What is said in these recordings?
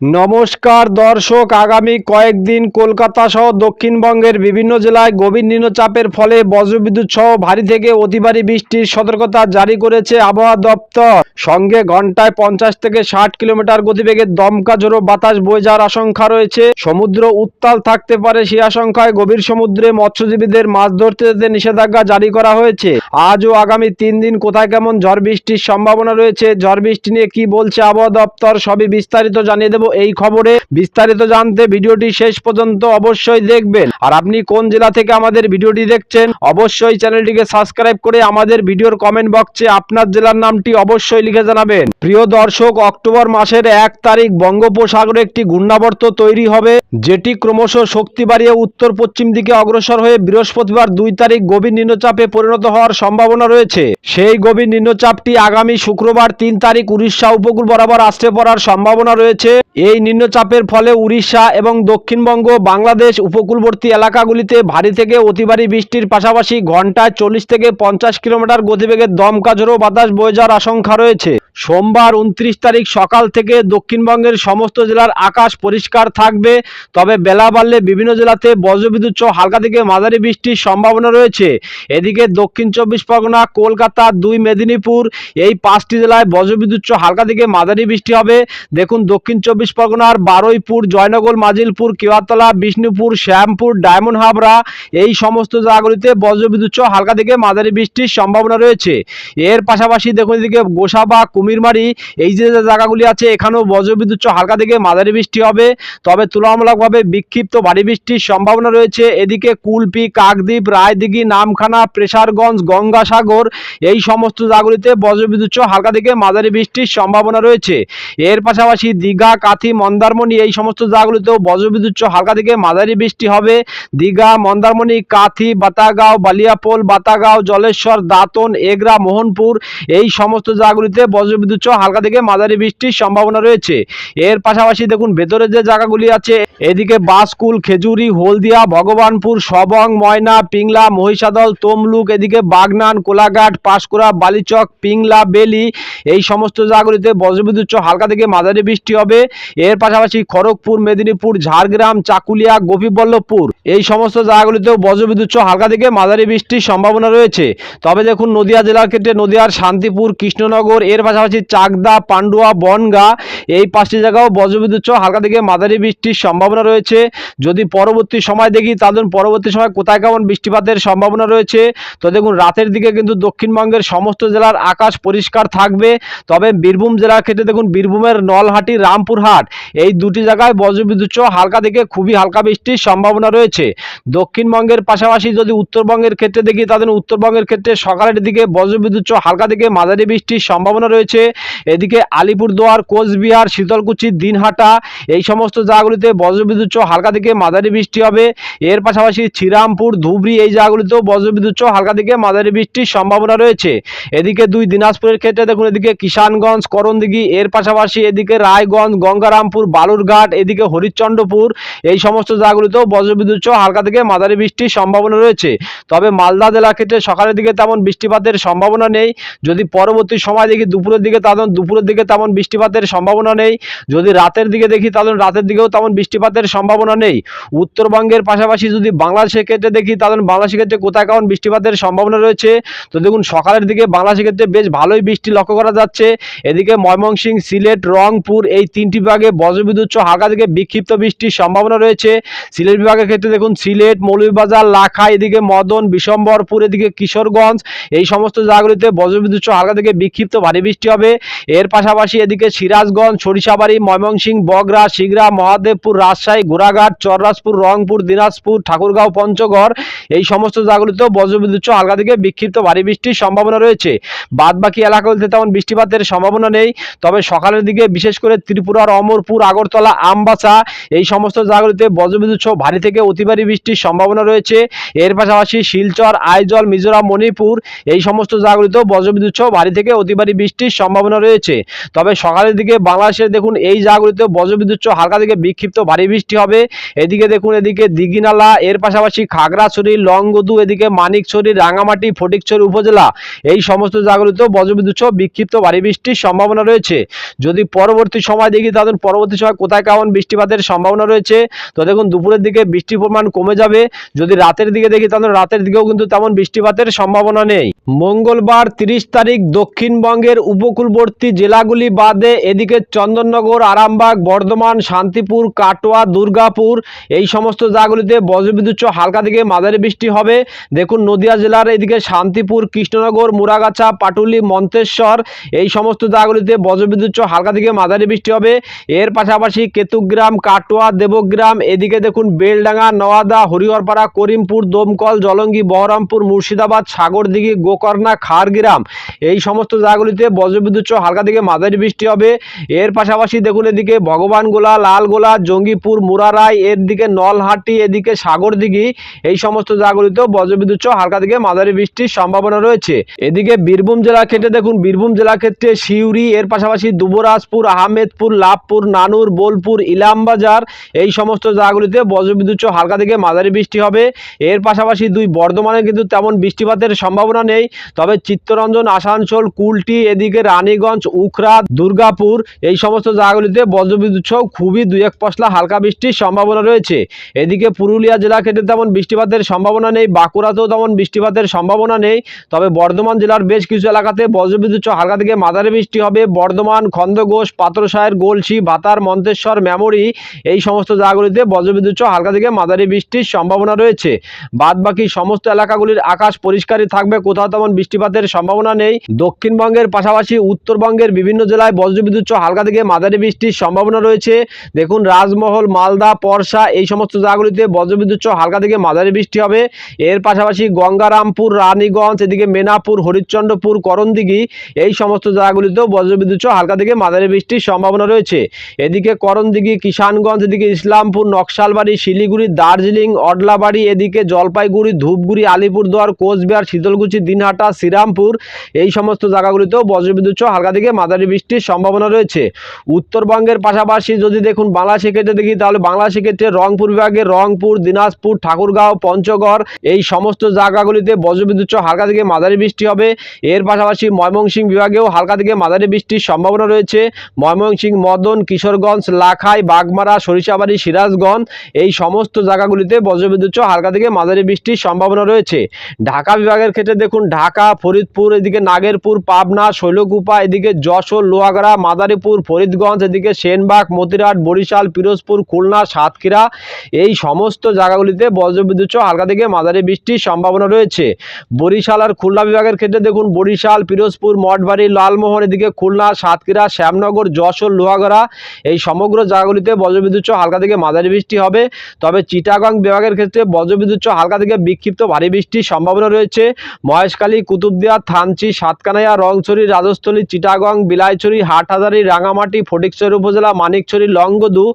নমস্কার, দর্শক, আগামী কয়েকদিন কলকাতা সহ দক্ষিণবঙ্গের বিভিন্ন জেলায় গভীর নিম্নচাপের ফলে বজ্রবিদ্যুৎ সহ ভারী থেকে অতি ভারী বৃষ্টির সতর্কতা জারি করেছে আবহাওয়া দপ্তর। সঙ্গে ঘন্টায় পঞ্চাশ থেকে ষাট কিলোমিটার গতিবেগে দমকা ঝোড়ো বাতাস বয়ে যাওয়ার আশঙ্কা রয়েছে। সমুদ্র উত্তাল থাকতে পারে সে আশঙ্কায় গভীর সমুদ্রে মৎস্যজীবীদের মাছ ধরতে যেতে নিষেধাজ্ঞা জারি করা হয়েছে। আজ ও আগামী তিন দিন কোথায় কেমন ঝড় বৃষ্টির সম্ভাবনা রয়েছে? ঝড় বৃষ্টি নিয়ে কি বলছে আবহাওয়া দপ্তর? সবই বিস্তারিত জানিয়ে দেবো এই খবরে বিস্তারিত জানতে ভিডিওটি শেষ পর্যন্ত অবশ্যই দেখবেন। আর আপনি কোন জেলা থেকে আমাদের ভিডিওটি দেখছেন, অবশ্যই চ্যানেলটিকে সাবস্ক্রাইব করে আমাদের ভিডিওর কমেন্ট বক্সে আপনার জেলার নামটি অবশ্যই লিখে জানাবেন। প্রিয় দর্শক, অক্টোবর মাসের এক তারিখ বঙ্গোপসাগরে একটি ঘূর্ণাবর্ত তৈরি হবে, যেটি ক্রমশ শক্তি বাড়িয়ে উত্তর পশ্চিম দিকে অগ্রসর হয়ে বৃহস্পতিবার দুই তারিখ গভীর নিম্নচাপে পরিণত হওয়ার সম্ভাবনা রয়েছে। সেই গভীর নিম্নচাপটি আগামী শুক্রবার তিন তারিখ উড়িষ্যা উপকূল বরাবর আসতে পড়ার সম্ভাবনা রয়েছে। এই নিম্নচাপের ফলে উড়িষ্যা এবং দক্ষিণবঙ্গ, বাংলাদেশ উপকূলবর্তী এলাকাগুলিতে ভারী থেকে অতি ভারী বৃষ্টির পাশাপাশি ঘন্টায় চল্লিশ থেকে পঞ্চাশ কিলোমিটার গতিবেগে দমকা ঝোড়ো বাতাস বয়ে যাওয়ার আশঙ্কা রয়েছে। সোমবার উনত্রিশ তারিখ সকাল থেকে দক্ষিণবঙ্গের সমস্ত জেলার আকাশ পরিষ্কার থাকবে, তবে বেলা বাড়লে বিভিন্ন জেলাতে বজ্রবিদ্যুৎ সহ হালকা থেকে মাঝারি বৃষ্টির সম্ভাবনা রয়েছে। এদিকে দক্ষিণ চব্বিশ পরগনা, কলকাতা, দুই মেদিনীপুর, এই পাঁচটি জেলায় বজ্রবিদ্যুৎ সহ হালকা থেকে মাঝারি বৃষ্টি হবে। দেখুন দক্ষিণ চব্বিশ পরগনার বারুইপুর, জয়নগর, মাজিলপুর, কেওয়াতলা, বিষ্ণুপুর, শ্যামপুর, ডায়মন্ড হাবড়া, এই সমস্ত জায়গাগুলিতে বজ্রবিদ্যুৎ হালকা থেকে মাঝারি বৃষ্টির সম্ভাবনা রয়েছে। এর পাশাপাশি দেখুন এদিকে গোসাবা, কুমিরমারি, এই যে জায়গাগুলি আছে, এখানেও বজ্রবিদ্যুৎ হালকা থেকে মাঝারি বৃষ্টি হবে। তবে তুলনামূলকভাবে বিক্ষিপ্ত ভারী বৃষ্টির সম্ভাবনা রয়েছে। এদিকে কুলপি, কাকদ্বীপ, রায়দিঘি, নামখানা, প্রেসারগঞ্জ, গঙ্গাসাগর, এই সমস্ত জায়গাগুলিতে বজ্রবিদ্যুৎ হালকা থেকে মাঝারি বৃষ্টির সম্ভাবনা রয়েছে। এর পাশাপাশি দীঘা কাথি মন্দারমণি, এই সমস্ত জায়গাগুলিতেও বজ্রবিদ্যুৎ হালকা থেকে মাঝারি বৃষ্টি হবে। দীঘা, মন্দারমণি, কাথি, বাতাগাঁও, বালিয়াপোল, বাতাগাঁও, জলেশ্বর, দাঁতন, এগরা, মোহনপুর, এই সমস্ত জায়গাগুলিতে বজ্রবিদ্যুৎ হালকা থেকে মাঝারি বৃষ্টির সম্ভাবনা রয়েছে। এর পাশাপাশি দেখুন, ভেতরে যে জায়গাগুলি আছে, এদিকে বাসকুল, খেজুরি, হলদিয়া, ভগবানপুর, সবং, ময়না, পিংলা, মহিষাদল, তমলুক, এদিকে বাগনান, কোলাঘাট, পাঁশকুড়া, বালিচক, পিংলা, বেলি, এই সমস্ত জায়গাগুলিতে বজ্রবিদ্যুৎ হালকা থেকে মাঝারি বৃষ্টি হবে। এর পাশাপাশি খড়গপুর, মেদিনীপুর, ঝাড়গ্রাম, চাকুলিয়া, গোপীবল্লভপুর, এই সমস্ত জায়গাগুলিতেও বজ্রবিদ্যুৎ সহ হালকা থেকে মাঝারি বৃষ্টির সম্ভাবনা রয়েছে। তবে দেখুন, নদিয়া জেলার ক্ষেত্রে নদিয়ার শান্তিপুর, কৃষ্ণনগর, এর পাশাপাশি চাকদা, পান্ডুয়া, বনগা, এই পাঁচটি জায়গাও বজ্রবিদ্যুৎ সহ হালকা থেকে মাঝারি বৃষ্টির সম্ভাবনা রয়েছে। যদি পরবর্তী সময় দেখি তাদের পরবর্তী সময় কোথায় কেমন বৃষ্টিপাতের সম্ভাবনা রয়েছে। তো দেখুন, রাতের দিকে কিন্তু দক্ষিণবঙ্গের সমস্ত জেলার আকাশ পরিষ্কার থাকবে। তবে বীরভূম জেলার ক্ষেত্রে দেখুন, বীরভূমের নলহাটি, রামপুরহাট এই দুটি জায়গায় বজ্রবিদ্যুৎ সহ হালকা থেকে খুবই হালকা বৃষ্টির সম্ভাবনা রয়েছে। দক্ষিণবঙ্গের পাশাপাশি যদি উত্তরবঙ্গের ক্ষেত্রে দেখি তাদের উত্তরবঙ্গের ক্ষেত্রে সকালের দিকে বজ্রবিদ্যুৎ সহ হালকা থেকে মাঝারি বৃষ্টির সম্ভাবনা রয়েছে। এদিকে আলিপুরদুয়ার, কোচবিহার, শীতলকুচি, দিনহাটা, এই সমস্ত জায়গাগুলিতে বজ্রবিদ্যুৎ সহ হালকা থেকে মাঝারি বৃষ্টি হবে। এর পাশাপাশি শ্রীরামপুর, ধুবড়ি এই জায়গাগুলিতেও বজ্রবিদ্যুৎ সহ হালকা থেকে মাঝারি বৃষ্টির সম্ভাবনা রয়েছে। এদিকে দুই দিনাজপুরের ক্ষেত্রে দেখুন, এদিকে কিষানগঞ্জ, করণদিঘি, এর পাশাপাশি এদিকে রায়গঞ্জ গঙ্গারামপুর, বালুরঘাট, এদিকে হরিশ্চন্দ্রপুর, এই সমস্ত জায়গাগুলিতেও বজ্রবিদ্যুৎ সহ হালকা থেকে মাঝারি বৃষ্টির সম্ভাবনা রয়েছে। তবে মালদা জেলার ক্ষেত্রে সকালের দিকে তেমন বৃষ্টিপাতের সম্ভাবনা নেই। যদি পরবর্তী সময় দেখি দুপুরের দিকে তেমন দুপুরের দিকে তেমন বৃষ্টিপাতের সম্ভাবনা নেই। যদি রাতের দিকে দেখি তাহলে রাতের দিকেও তেমন বৃষ্টিপাতের সম্ভাবনা নেই। উত্তরবঙ্গের পাশাপাশি যদি বাংলাদেশের ক্ষেত্রে দেখি তাহলে বাংলাদেশের ক্ষেত্রে কোথায় কেমন বৃষ্টিপাতের সম্ভাবনা রয়েছে, তো দেখুন সকালের দিকে বাংলাদেশের ক্ষেত্রে বেশ ভালোই বৃষ্টি লক্ষ্য করা যাচ্ছে। এদিকে ময়মনসিংহ, সিলেট, রংপুর এই তিনটি বিভাগে বজ্রবিদ্যুৎ সহ হালকা থেকে বিক্ষিপ্ত বৃষ্টির সম্ভাবনা রয়েছে। সিলেট বিভাগের ক্ষেত্রে দেখুন, সিলেট, মৌলভীবাজার লাখা এদিকে মদন, বিশম্বরপুর, এদিকে কিশোরগঞ্জ, এই সমস্ত জায়গাগুলিতে বজ্রবিদ্যুৎ সহ হালকা থেকে বিক্ষিপ্ত ভারী বৃষ্টি হবে। এর পাশাপাশি এদিকে সিরাজগঞ্জ, সরিষাবাড়ি, ময়মনসিংহ বগরা শিগরা মহাদেবপুর, রাজশাহী ঘোড়াঘাট চররাজপুর, রংপুর, দিনাজপুর, ঠাকুরগাঁও, পঞ্চগড়, এই সমস্ত জায়গাগুলিতেও বজ্রবিদ্যুৎ সহ হালকা থেকে বিক্ষিপ্ত ভারী বৃষ্টির সম্ভাবনা রয়েছে। বাদ বাকি এলাকাগুলিতে তেমন বৃষ্টিপাতের সম্ভাবনা নেই। তবে সকালের দিকে বিশেষ করে ত্রিপুরার অমরপুর, আগরতলা, আমবাসা, এই সমস্ত জায়গাগুলিতে বজ্রবিদ্যুৎ সহ ভারী থেকে অতি ভারী বৃষ্টির সম্ভাবনা রয়েছে। এর পাশাপাশি শিলচর, আইজল, মিজোরাম, মণিপুর, এই সমস্ত জায়গাগুলিতেও বজ্রবিদ্যুৎ সহ ভারী থেকে অতি ভারী বৃষ্টির সম্ভাবনা রয়েছে। তবে সকালের দিকে বাংলাদেশের দেখুন, এই জায়গাগুলিতে বজ্রবিদ্যুৎ সহ হালকা থেকে বিক্ষিপ্ত ভারী বৃষ্টি হবে। এদিকে দেখুন, এদিকে দিঘিনালা, এর পাশাপাশি খাগড়াছড়ি, লংগদু, এদিকে মানিকছড়ি, রাঙামাটি, ফটিকছড়ি উপজেলা, এই সমস্ত জায়গাগুলিতেও বজ্রবিদ্যুৎ সহ বিক্ষিপ্ত ভারী বৃষ্টির সম্ভাবনা রয়েছে। যদি পরবর্তী সময় দেখি তাদের পরবর্তী সময় কোথায় কেমন বৃষ্টিপাতের সম্ভাবনা রয়েছে। তো দেখুন, দুপুরের দিকে বৃষ্টির পরিমাণ কমে যাবে। যদি রাতের দিকে দেখি, তাহলে রাতের দিকেও কিন্তু তেমন বৃষ্টিপাতের সম্ভাবনা নেই। মঙ্গলবার তিরিশ তারিখ দক্ষিণবঙ্গের উপকূলবর্তী জেলাগুলি বাদে এদিকে চন্দননগর, আরামবাগ, বর্ধমান, শান্তিপুর, কাটোয়া, দুর্গাপুর, এই সমস্ত জায়গাগুলিতে বজ্রবিদ্যুৎ হালকা থেকে মাঝারি বৃষ্টি হবে। দেখুন, নদিয়া জেলার এদিকে শান্তিপুর, কৃষ্ণনগর, মুরাগাছা, পাটুলি, মন্তেশ্বর, এই সমস্ত জায়গাগুলিতে বজ্রবিদ্যুৎ হালকা থেকে মাঝারি বৃষ্টি হবে। এর পাশাপাশি কেতুগ্রাম, কাটোয়া, দেবগ্রাম, এদিকে দেখুন বেলডাঙ্গা, নওয়াদা, হরিহরপাড়া, করিমপুর, দমকল, জলঙ্গি, বহরমপুর, মুর্শিদাবাদ, সাগরদিঘি, গোকর্ণা খারগ্রাম এই সমস্ত জায়গাগুলিতে বজ্রবিদ্যুৎ হালকা থেকে মাঝারি বৃষ্টি হবে। এর পাশাপাশি দেখুন এদিকে ভগবানগোলা লালগোলা জঙ্গিপুর, মুরারাই, এর দিকে নলহাটি, এদিকে সাগরদিঘি। এই সমস্ত জায়গাগুলিতেও বজ্রবিদ্যুৎ হালকা থেকে মাঝারি বৃষ্টির সম্ভাবনা রয়েছে। এদিকে বীরভূম জেলা ক্ষেত্রে দেখুন, বীরভূম জেলা ক্ষেত্রে সিউড়ি, এর পাশাপাশি দুবরাজপুর, আহমেদপুর লাভপুর নানুর, বোলপুর, ইলামবাজার, এই সমস্ত জায়গাগুলিতে বজ্রবিদ্যুৎ হালকা থেকে মাঝারি বৃষ্টি হবে। এর পাশাপাশি দুই বর্ধমানে কিন্তু তেমন বৃষ্টিপাতের সম্ভাবনা নেই। তবে চিত্তরঞ্জন, আসানসোল, কুলটি, এদিকে রানীগঞ্জ উখরা দুর্গাপুর, এই সমস্ত জায়গাগুলিতে বজ্রবিদ্যুৎ সহ খুবই দুই এক পশলা হালকা বৃষ্টির সম্ভাবনা রয়েছে। এদিকে পুরুলিয়া জেলা ক্ষেত্রে তেমন বৃষ্টিপাতের সম্ভাবনা নেই। বাঁকুড়াতেও তেমন বৃষ্টিপাতের সম্ভাবনা নেই। তবে বর্ধমান জেলার বেশ কিছু এলাকাতে বজ্রবিদ্যুৎ হালকা থেকে মাঝারি বৃষ্টি হবে। বর্ধমান খন্দঘোষ পাত্রসায়ের গোলসি ভাতার মন্তেশ্বর, মেমরি, এই সমস্ত জায়গাগুলিতে বজ্রবিদ্যুৎ সহ হালকা থেকে মাঝারি বৃষ্টির সম্ভাবনা রয়েছে। বাদ বাকি সমস্ত এলাকাগুলির আকাশ পরিষ্কারই থাকবে, কোথাও তেমন বৃষ্টিপাতের সম্ভাবনা নেই। দক্ষিণবঙ্গের পাশাপাশি উত্তরবঙ্গের বিভিন্ন জেলায় বজ্রবিদ্যুৎ সহ হালকা থেকে মাঝারি বৃষ্টির সম্ভাবনা রয়েছে। দেখুন, রাজমহল, মালদা, পরশা, এই সমস্ত জায়গাগুলিতে বজ্রবিদ্যুৎ সহ হালকা থেকে মাঝারি বৃষ্টি হবে। এর পাশাপাশি গঙ্গারামপুর, রানীগঞ্জ, এদিকে মেনাপুর, হরিশ্চন্দ্রপুর, করণদিঘি, এই সমস্ত জায়গাগুলিতেও বজ্রবিদ্যুৎ সহ হালকা থেকে মাঝারি বৃষ্টির সম্ভাবনা রয়েছে। এদিকে করণদিঘি, কিষানগঞ্জ, এদিকে ইসলামপুর, নকশালবাড়ি, শিলিগুড়ি, দার্জিলিং, অডলাবাড়ি, এদিকে জলপাইগুড়ি, ধূপগুড়ি, আলিপুরদুয়ার, কোচবিহার, শীতলকুচি, দিনহাটা, শ্রীরামপুর, এই সমস্ত জায়গাগুলিতেও বজ্রবিদ্যুৎ সহ হালকা থেকে মাঝারি বৃষ্টির সম্ভাবনা রয়েছে। উত্তরবঙ্গের পাশাপাশি যদি দেখুন বাংলা সেক্ষেত্রে দেখি, তাহলে বাংলা সেক্ষেত্রে রংপুর বিভাগে রংপুর, দিনাজপুর, ঠাকুরগাঁও, পঞ্চগড়, এই সমস্ত জায়গাগুলিতে বজ্রবিদ্যুৎ সহ হালকা থেকে মাঝারি বৃষ্টি হবে। এর পাশাপাশি ময়মনসিংহ বিভাগেও হালকা থেকে মাঝারি বৃষ্টির সম্ভাবনা রয়েছে। ময়মনসিংহ মদন কিশোরগঞ্জ, লাখাই, বাগমারা, সরিষাবাড়ি, সিরাজগঞ্জ, এই সমস্ত জায়গাগুলিতে বজ্রবিদ্যুৎ হালকা থেকে মাঝারি বৃষ্টির সম্ভাবনা রয়েছে। ঢাকা বিভাগের ক্ষেত্রে দেখুন, ঢাকা, ফরিদপুর, এদিকে নাগেরপুর, পাবনা, শৈলকুপা, এদিকে যশোর, লোহাগড়া, মাদারীপুর, ফরিদগঞ্জ, এদিকে সেনবাগ, মতিরাট, বরিশাল, পিরোজপুর, খুলনা, সাতক্ষীরা, এই সমস্ত জায়গাগুলিতে বজ্রবিদ্যুৎ হালকা থেকে মাঝারি বৃষ্টির সম্ভাবনা রয়েছে। বরিশাল আর খুলনা বিভাগের ক্ষেত্রে দেখুন, বরিশাল, পিরোজপুর, মঠবাড়ি, লালমোহন, এদিকে খুলনা, সাতক্ষীরা, শ্যামনগর, যশোর, লোহাগড়া এই সমগ্র জায়গাগুলিতে বজ্রবিদ্যুৎ হালকা থেকে মাঝারি বৃষ্টি হবে। তবে চিটাগং বিভাগের ক্ষেত্রে বজ্রবিদ্যুৎ হালকা থেকে বিক্ষিপ্ত ভারী বৃষ্টির সম্ভাবনা রয়েছে। মহেশখালী, কুতুবদিয়া, থানচি, সাতকানাইয়া, রংছড়ি, রাজস্থলী, চিটাগং, বিলাইছড়ি, হাটহাজারি, রাঙামাটি, ফটিকছড়ি উপজেলা, মানিকছড়ি, লংগদু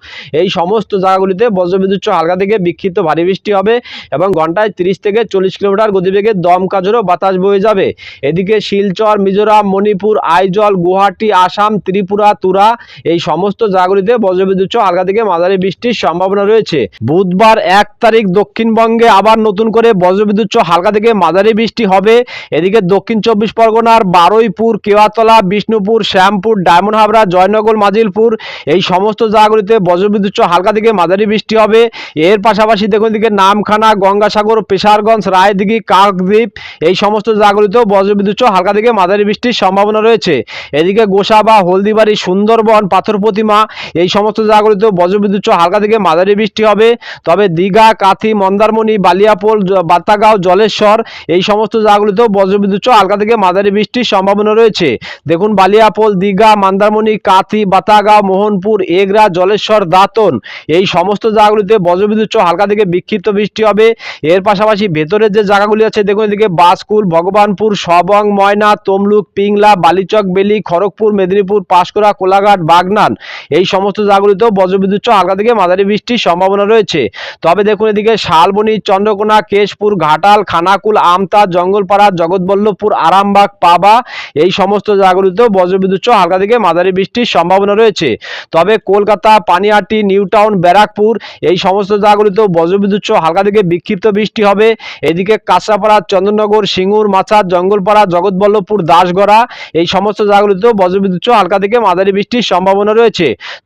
এই সমস্ত জায়গাগুলিতে বজ্রবিদ্যুৎ হালকা থেকে বিক্ষিপ্ত ভারী বৃষ্টি হবে এবং ঘন্টায় তিরিশ থেকে চল্লিশ কিলোমিটার গতিবেগে দমকা ঝোড়ো বাতাস বয়ে যাবে। এদিকে শিলচর, মিজোরাম, মণিপুর, আইজল, গুয়াহাটি, আসাম, ত্রিপুরা, তুরা এই সমস্ত জায়গাগুলিতে বজ্রবিদ্যুৎ সহ হালকা থেকে মাঝারি বৃষ্টির সম্ভাবনা রয়েছে। বুধবার এক তারিখ দক্ষিণবঙ্গে আবার নতুন করে বজ্রবিদ্যুৎ সহ হালকা থেকে মাঝারি বৃষ্টি হবে। এদিকে দক্ষিণ চব্বিশ পরগনার বারুইপুর, কেওয়াতলা, বিষ্ণুপুর, শ্যামপুর, ডায়মন্ড হাবড়া, জয়নগর, মাজিলপুর এই সমস্ত জায়গাগুলিতে বজ্রবিদ্যুৎ সহ হালকা থেকে মাঝারি বৃষ্টি হবে। এর পাশাপাশি দেখুন দিকে নামখানা, গঙ্গাসাগর, পেশারগঞ্জ, রায়দিঘি, কাকদ্বীপ এই সমস্ত জায়গাগুলিতেও বজ্রবিদ্যুৎ সহ হালকা থেকে মাঝারি বৃষ্টির সম্ভাবনা রয়েছে। এদিকে গোসাবা, হলদিবাড়ি, সুন্দরবন পাথর প্রতিমা। এই সমস্ত জায়গাগুলিতেও বজ্রবিদ্যুৎ সহ হালকা থেকে মাঝারি বৃষ্টি হবে। তবে দীঘা, কাথি, মন্দারমণি, বালিয়াপোল বাতাগাঁও, জলেশ্বর এই সমস্ত জায়গাগুলিতেও বজ্রবিদ্যুৎ সহ হালকা থেকে মাঝারি বৃষ্টির সম্ভাবনা রয়েছে। দেখুন, বালিয়াপোল, দীঘা, মন্দারমণি, কাথি, বাতাগাঁও, মোহনপুর, এগরা, জলেশ্বর, দাঁতন এই সমস্ত জায়গাগুলিতে বজ্রবিদ্যুৎ সহ হালকা থেকে বিক্ষিপ্ত বৃষ্টি হবে। এর পাশাপাশি ভেতরের যে জায়গাগুলি আছে, দেখুন এদিকে বাসকুল, ভগবানপুর, সবং, ময়না, তমলুক, পিংলা, বালিচক, বেলি, খড়গপুর, মেদিনীপুর, পাঁশকুড়া, কোলাঘাট, বাগনান এই সমস্ত জায়গাগুলিতেও বজ্রবিদ্যুৎ সহ হালকা থেকে মাঝারি বৃষ্টির সম্ভাবনা রয়েছে। তবে দেখুন এদিকে শালবনি, চন্দ্রকোনা, কেশপুর, ঘাটাল, খানাকুল, আমতা, জঙ্গলপাড়া, জগৎবল্লভপুর, আরামবাগ, পাবা এই সমস্ত জায়গাগুলিতেও বজ্রবিদ্যুৎ সহ হালকা থেকে মাঝারি বৃষ্টির সম্ভাবনা রয়েছে। তবে কলকাতা পানিহাটি নিউ টাউন ব্যারাকপুর এই সমস্ত জায়গাগুলিতেও বজ্রবিদ্যুৎ সহ হালকা থেকে বিক্ষিপ্ত বৃষ্টি হবে। এদিকে কাঁচরাপাড়া, চন্দননগর, সিঙ্গুর মাছার জঙ্গলপাড়া, জগৎবল্লভপুর, দাসগড়া এই সমস্ত জায়গাগুলিতেও বজ্রবিদ্যুৎ সহ হালকা থেকে মাঝারি বৃষ্টির সম্ভাবনা রয়েছে।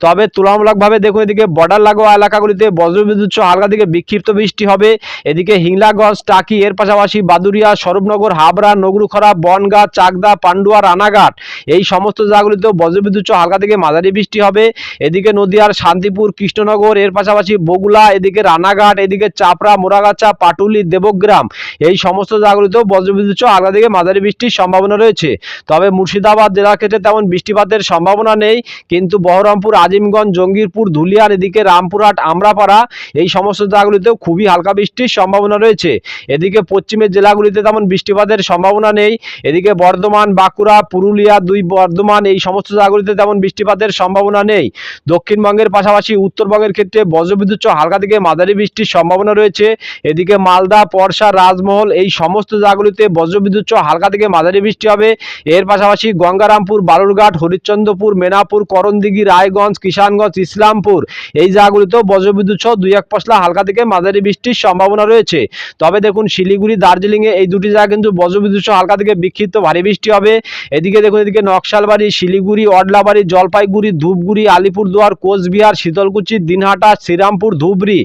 তবে তুলনামূলকভাবে দেখুন, এদিকে বর্ডার লাগোয়া এলাকাগুলিতে বজ্রবিদ্যুৎ সহ হালকা থেকে বিক্ষিপ্ত বৃষ্টি হবে। এদিকে হিংলাগঞ্জ, টাকি, এর পাশাপাশি বাদুরিয়া স্বরূপনগর, হাবড়া, নগরুখরা, বনগাঁ, চাকদা, পান্ডুয়া, রানাঘাট এই সমস্ত জায়গাগুলিতেও বজ্রবিদ্যুৎ সহ হালকা থেকে মাঝারি বৃষ্টি হবে। এদিকে নদিয়ার শান্তিপুর, কৃষ্ণনগর, এর পাশাপাশি বগুলা, এদিকে রানাঘাট, এদিকে চাপড়া মোরাগাছা পাটুলি, দেবগ্রাম এই সমস্ত জায়গাগুলিতেও বজ্রবিদ্যুৎ সহ হালকা থেকে মাঝারি বৃষ্টির সম্ভাবনা রয়েছে। তবে মুর্শিদাবাদ জেলার ক্ষেত্রে তেমন বৃষ্টিপাতের সম্ভাবনা নেই, কিন্তু বহরমপুর, আজিমগঞ্জ, জঙ্গিরপুর, ধুলিয়ার এদিকে রামপুরহাট, আমরাপাড়া এই সমস্ত জায়গাগুলিতেও খুবই হালকা বৃষ্টির সম্ভাবনা রয়েছে। এদিকে পশ্চিমের জেলাগুলিতে তেমন বৃষ্টিপাতের সম্ভাবনা নেই। এদিকে বর্ধমান, বাঁকুড়া, পুরুলিয়া, দুই বর্ধমান এই সমস্ত জায়গাগুলিতে তেমন বৃষ্টিপাতের সম্ভাবনা নেই। দক্ষিণবঙ্গের পাশাপাশি উত্তরবঙ্গের ক্ষেত্রে বজ্রবিদ্যুৎ হালকা থেকে মাঝারি বৃষ্টির সম্ভাবনা রয়েছে। এদিকে মালদা পরশা রাজমহল এই সমস্ত জায়গাগুলিতে বজ্রবিদ্যুৎ হালকা থেকে মাঝারি বৃষ্টি হবে। এর পাশাপাশি গঙ্গারামপুর, বালুরঘাট, হরিশ্চন্দ্রপুর, মেনাপুর, করণদিঘি রায়গঞ্জ, কিষানগঞ্জ, ইসলামপুর। এই জায়গাগুলিতেও বজ্রবিদ্যুৎ সহ দুই এক পশলা হালকা থেকে মাঝারি বৃষ্টির সম্ভাবনা রয়েছে। তবে দেখুন, শিলিগুড়ি দার্জিলিংয়ে এই দুটি জায়গা কিন্তু বজ্রবিদ্যুৎ সহ হালকা থেকে বিক্ষিপ্ত ভারী বৃষ্টি হবে। এদিকে দেখুন, এদিকে নকশালবাড়ি, শিলিগুড়ি, অডলাবাড়ি, জলপাইগুড়ি, ধূপগুড়ি, আলিপুরদুয়ার, কোচবিহার, শীতলকুচি, দিনহাটা, শ্রীরামপুর, ধুবড়ি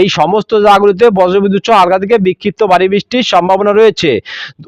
এই সমস্ত জায়গাগুলিতে বজ্রবিদ্যুৎ সহ হালকা থেকে বিক্ষিপ্ত ভারী বৃষ্টির সম্ভাবনা রয়েছে।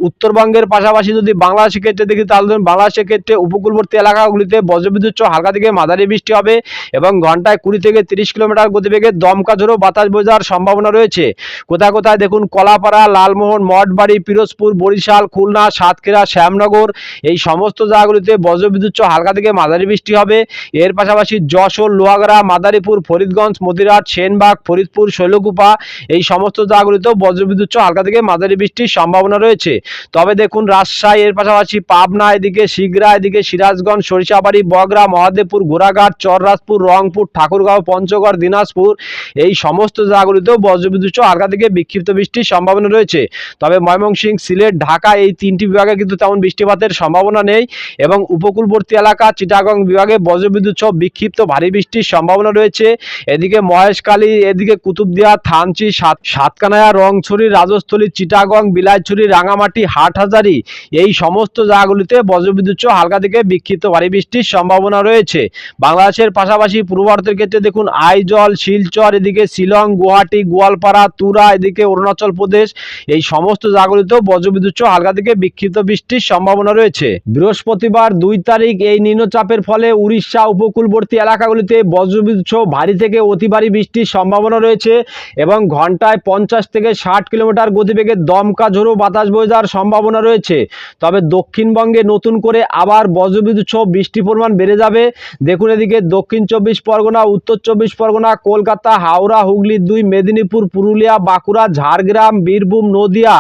উত্তরবঙ্গের পাশাপাশি যদি বাংলাদেশের ক্ষেত্রে দেখি, তাহলে বাংলাদেশের ক্ষেত্রে উপকূলবর্তী এলাকাগুলিতে বজ্রবিদ্যুৎ সহ হালকা থেকে মাঝারি বৃষ্টি হবে এবং ঘন্টায় কুড়ি থেকে তিরিশ কিলোমিটার গতিবেগে দমকা ঝোড়ো বাতাস বোঝার সম্ভাবনা রয়েছে। কোথায় কোথায় দেখুন কলাপাড়া, লালমোহন, মঠবাড়ি, পিরোজপুর, বরিশাল, খুলনা, সাতক্ষীরা, শ্যামনগর, এই সমস্ত জায়গাগুলিতে বজ্রবিদ্যুৎ হালকা থেকে মাঝারি বৃষ্টি হবে। এর পাশাপাশি যশোর, লোহাগড়া, মাদারীপুর, ফরিদগঞ্জ, মতিরাট, সেনবাগ, ফরিদপুর, শৈলকুপা, এই সমস্ত জায়গাগুলিতেও বজ্রবিদ্যুৎ হালকা থেকে মাঝারি বৃষ্টির সম্ভাবনা রয়েছে। তবে দেখুন রাজশাহী, এর পাশাপাশি পাবনা, এদিকে শিগরা এদিকে সিরাজগঞ্জ, সরিষাবাড়ি বগরা মহাদেবপুর ঘোড়াঘাট চররাজপুর, রংপুর, ঠাকুরগাঁও, পঞ্চগড়, দিনাজপুর, এই সমস্ত জায়গাগুলিতেও বজ্রবিদ্যুৎ হালকা থেকে বিক্ষিপ্ত বৃষ্টির সম্ভাবনা রয়েছে। তবে ময়মনসিংহ, সিলেট, ঢাকা এই তিনটি বিভাগে কিন্তু তেমন বৃষ্টিপাতের সম্ভাবনা নেই এবং উপকূলবর্তী এলাকা, চিটাগং বিভাগে বজ্রবিদ্যুৎ সহ বিক্ষিপ্ত ভারী বৃষ্টির সম্ভাবনা রয়েছে। এদিকে মহেশখালী, এদিকে কুতুবদিয়া, থানচি, সাত সাতকানায়া, রংছড়ি, রাজস্থলী, চিটাগং, বিলাইছড়ি, রাঙামাটি, হাটহাজারি এই সমস্ত জায়গাগুলিতে বজ্রবিদ্যুৎ হালকা থেকে বিক্ষিপ্ত ভারী বৃষ্টির সম্ভাবনা রয়েছে। বাংলাদেশের পাশাপাশি পূর্ব ভারতের ক্ষেত্রে দেখুন আইজল, শিলচর, এদিকে শিলং, গুয়াহাটি, গোয়ালপাড়া, তুরা, এদিকে অরুণাচল প্রদেশ, এই সমস্ত জায়গাগুলিতেও বজ্রবিদ্যুৎ হালকা থেকে বিক্ষিপ্ত বৃষ্টির সম্ভাবনা রয়েছে। বৃহস্পতিবার দুই তারিখ এই নিম্নচাপের ফলে উড়িষ্যা, উপকূলবর্তী এলাকাগুলিতে বজ্রবিদ্যুৎ ভারী থেকে অতি ভারী বৃষ্টির সম্ভাবনা রয়েছে এবং ঘন্টায় পঞ্চাশ থেকে ষাট কিলোমিটার গতিবেগে দমকা ঝোড়ো বাতাস বয়ে যাওয়ার সম্ভাবনা রয়েছে। তবে দক্ষিণবঙ্গে নতুন করে আবার বজ্রবিদ্যুৎ সহ বৃষ্টির পরিমাণ বেড়ে যাবে। দেখুন এদিকে দক্ষিণ চব্বিশ পরগনা, উত্তর চব্বিশ পরগনা, কলকাতা, হাওড়া, হুগলি দুই, মেদিনীপুর, পুরুলিয়া, বাঁকুড়া, ঝাড়গ্রাম, বীরভূম, নদিয়া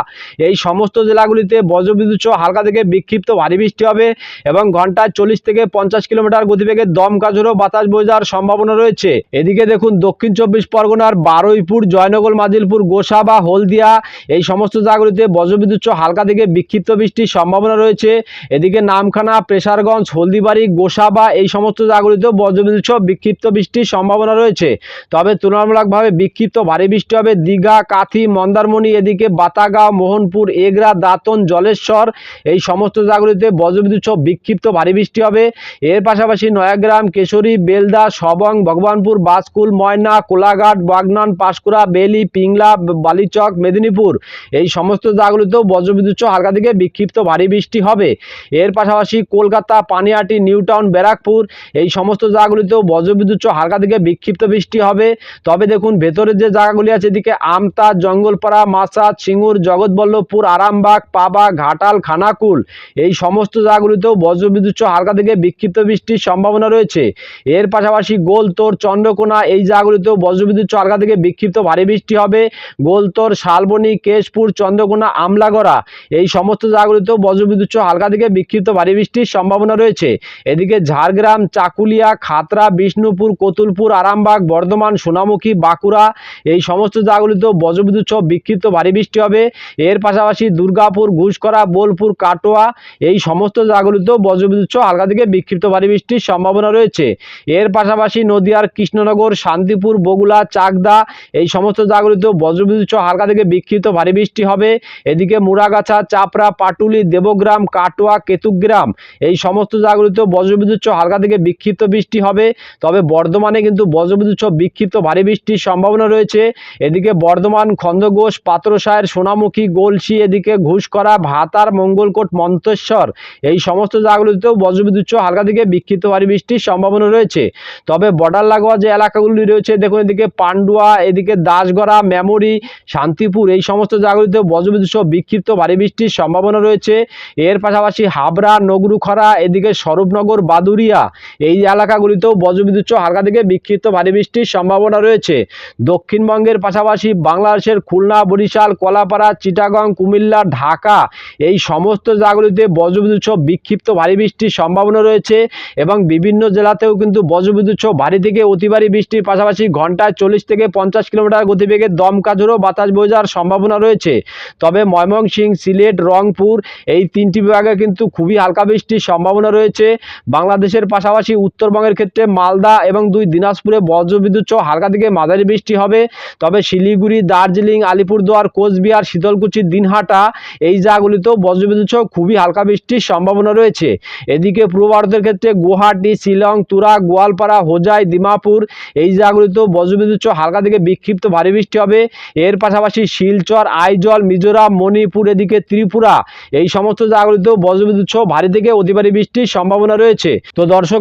এই সমস্ত জেলাগুলিতে বজ্রবিদ্যুৎ সহ হালকা থেকে বিক্ষিপ্ত ভারী বৃষ্টি হবে এবং ঘন্টায় চল্লিশ থেকে পঞ্চাশ কিলোমিটার গতিবেগে দমকা ঝোড়ো বাতাস বয়ে যাওয়ার সম্ভাবনা রয়েছে। এদিকে দেখুন দক্ষিণ চব্বিশ পরগনার বারুইপুর, জয়নগর, মাজিলপুর, গোসাবা, হলদিয়া এই সমস্ত জায়গাগুলিতে বজ্রবিদ্যুৎ সহ হালকা থেকে বিক্ষিপ্ত বৃষ্টির সম্ভাবনা রয়েছে। এদিকে নামখানা, প্রেসারগঞ্জ, হলদিবাড়ি, গোসাবা এই সমস্ত জায়গাগুলিতেও বজ্রবিদ্যুৎ সহ বিক্ষিপ্ত বৃষ্টির সম্ভাবনা রয়েছে। তবে তুলনামূলকভাবে বিক্ষিপ্ত ভারী বৃষ্টি হবে দীঘা, কাথি, মন্দারমণি, এদিকে বাতাগাঁও, মোহনপুর, এগরা, দাঁতন, জলেশ্বর, এই সমস্ত জায়গাগুলিতে বজ্রবিদ্যুৎ সহ বিক্ষিপ্ত ভারী বৃষ্টি হবে। এর পাশাপাশি নয়াগ্রাম, কেশরী, বেলদা, সবং, ভগবানপুর, বাসকুল, ময়না, কোলাঘাট, বাগনান, পাঁশকুড়া, বেলি, পিংলা, বালিচক, মেদিনীপুর, এই সমস্ত জায়গাগুলিতেও বজ্রবিদ্যুৎ সহ হালকা থেকে বিক্ষিপ্ত ভারী বৃষ্টি হবে। এর পাশাপাশি কলকাতা, পানিহাটি, নিউটাউন, ব্যারাকপুর, এই সমস্ত জায়গাগুলিতেও বজ্রবিদ্যুৎ হালকা থেকে বিক্ষিপ্ত বৃষ্টি হবে। তবে দেখুন ভেতরের যে জায়গাগুলি আছে, এদিকে আমতা, জঙ্গলপাড়া মাসাদ সিঙ্গুর, জগৎবল্লভপুর, আরামবাগ, পাবা, ঘাটাল, খানাকুল, এই সমস্ত জায়গাগুলিতেও বজ্রবিদ্যুৎ হালকা থেকে বিক্ষিপ্ত বৃষ্টির সম্ভাবনা রয়েছে। এর পাশাপাশি গোলতোর, চন্দ্রকোনা, এই জায়গাগুলিতেও বজ্রবিদ্যুৎ হালকা থেকে বিক্ষিপ্ত ভারী বৃষ্টি হবে। গোলতোর, শালবনি, কেশপুর, চন্দ্রকোনা, আমলাগড়া, এই সমস্ত জায়গাগুলিতেও বজ্রবিদ্যুৎ হালকা থেকে বিক্ষিপ্ত ভারী বৃষ্টির সম্ভাবনা রয়েছে। এদিকে ঝাড়গ্রাম চাকুলিয়া খাতরা, বিষ্ণুপুর, কতুলপুর, আরামবাগ, বর্ধমান, সোনামুখী, বাঁকুড়া, এই সমস্ত জায়গাগুলিতেও বজ্রবিদ্যুৎ সহ বিক্ষিপ্ত ভারী বৃষ্টি হবে। এর পাশাপাশি দুর্গাপুর ঘুষকরা বোলপুর, কাটোয়া, এই সমস্ত জায়গাগুলিতে বজ্রবিদ্যুৎ সহ হালকা থেকে বিক্ষিপ্ত ভারী বৃষ্টির সম্ভাবনা রয়েছে। এর পাশাপাশি নদিয়ার কৃষ্ণনগর, শান্তিপুর বগুলা চাকদা, এই সমস্ত জায়গাগুলিতে বজ্রবিদ্যুৎ সহ হালকা থেকে বিক্ষিপ্ত ভারী বৃষ্টি হবে। এদিকে মুরাগাছা চাপড়া, পাটুলি, দেবগ্রাম, কাটোয়া, কেতুগ্রাম, এই সমস্ত জায়গাগুলিতে বজ্রবিদ্যুৎ সহ হালকা থেকে বিক্ষিপ্ত বৃষ্টি হবে। তবে বর্ধমানে কিন্তু বজ্রবিদ্যুৎ সহ বিক্ষিপ্ত ভারী বৃষ্টির সম্ভাবনা রয়েছে। এদিকে বর্ধমান খন্দঘোষ পাত্রসায়ের সোনামুখী, গোলসি, এদিকে ঘুষকরা ভাতার, মঙ্গলকোট, মন্তেশ্বর এই সমস্ত জায়গাগুলিতেও বজ্রবিদ্যুৎ হালকা থেকে বিক্ষিপ্ত ভারী বৃষ্টির সম্ভাবনা রয়েছে। তবে বর্ডার লাগোয়া যে এলাকাগুলি রয়েছে, দেখুন এদিকে পান্ডুয়া, এদিকে দাসগড়া, মেমরি, শান্তিপুর এই সমস্ত জায়গাগুলিতে বজ্রবিদ্যুৎ সহ বিক্ষিপ্ত ভারী বৃষ্টির সম্ভাবনা রয়েছে। এর পাশাপাশি হাবড়া, নগরুখরা, এদিকে স্বরূপনগর, বাদুরিয়া এই এলাকাগুলিতেও বজ্রবিদ্যুৎ হালকা থেকে বিক্ষিপ্ত ভারী বৃষ্টির সম্ভাবনা রয়েছে। দক্ষিণবঙ্গের পাশাপাশি বাংলাদেশের খুলনা, বরিশাল, কলাপাড়া, চিটাগং, কুমিল্লা, ঢাকা এই সমস্ত জায়গাগুলিতে বজ্রবিদ্যুৎ বিক্ষিপ্ত ভারী বৃষ্টির সম্ভাবনা রয়েছে এবং বিভিন্ন জেলাতেও কিন্তু বজ্রবিদ্যুৎ ভারী থেকে অতি ভারী বৃষ্টির পাশাপাশি ঘন্টায় চল্লিশ থেকে পঞ্চাশ কিলোমিটার গতিবেগে দমকা ঝোড়ো বাতাস বয়ে যাওয়ার সম্ভাবনা রয়েছে। তবে ময়মনসিং, সিলেট, রংপুর এই তিনটি বিভাগে কিন্তু খুবই হালকা বৃষ্টির সম্ভাবনা রয়েছে। বাংলাদেশের পাশাপাশি উত্তরবঙ্গের ক্ষেত্রে মালদা এবং দুই দিনাজপুরে বজ্রবিদ্যুৎ সহ হালকা থেকে মাঝারি বৃষ্টি হবে। তবে শিলিগুড়ি, দার্জিলিং, আলিপুরদুয়ার, কোচবিহার, শীতলকুচি, দিনহাটা এই জায়গাগুলিতেও বজ্রবিদ্যুৎ সহ খুবই হালকা বৃষ্টির সম্ভাবনা রয়েছে। এদিকে পূর্ব ভারতের ক্ষেত্রে গুয়াহাটি, শিলং, তুরা, গোয়ালপাড়া, হোজাই, দিমাপুর এই জায়গাগুলিতেও বজ্রবিদ্যুৎ সহ হালকা থেকে বিক্ষিপ্ত ভারী বৃষ্টি হবে। এর পাশাপাশি শিলচর, আইজল, মিজোরাম, মণিপুর, এদিকে ত্রিপুরা এই সমস্ত জায়গাগুলিতেও বজ্রবিদ্যুৎ সহ ভারী থেকে অতি ভারী বৃষ্টির সম্ভাবনা রয়েছে। তো দর্শক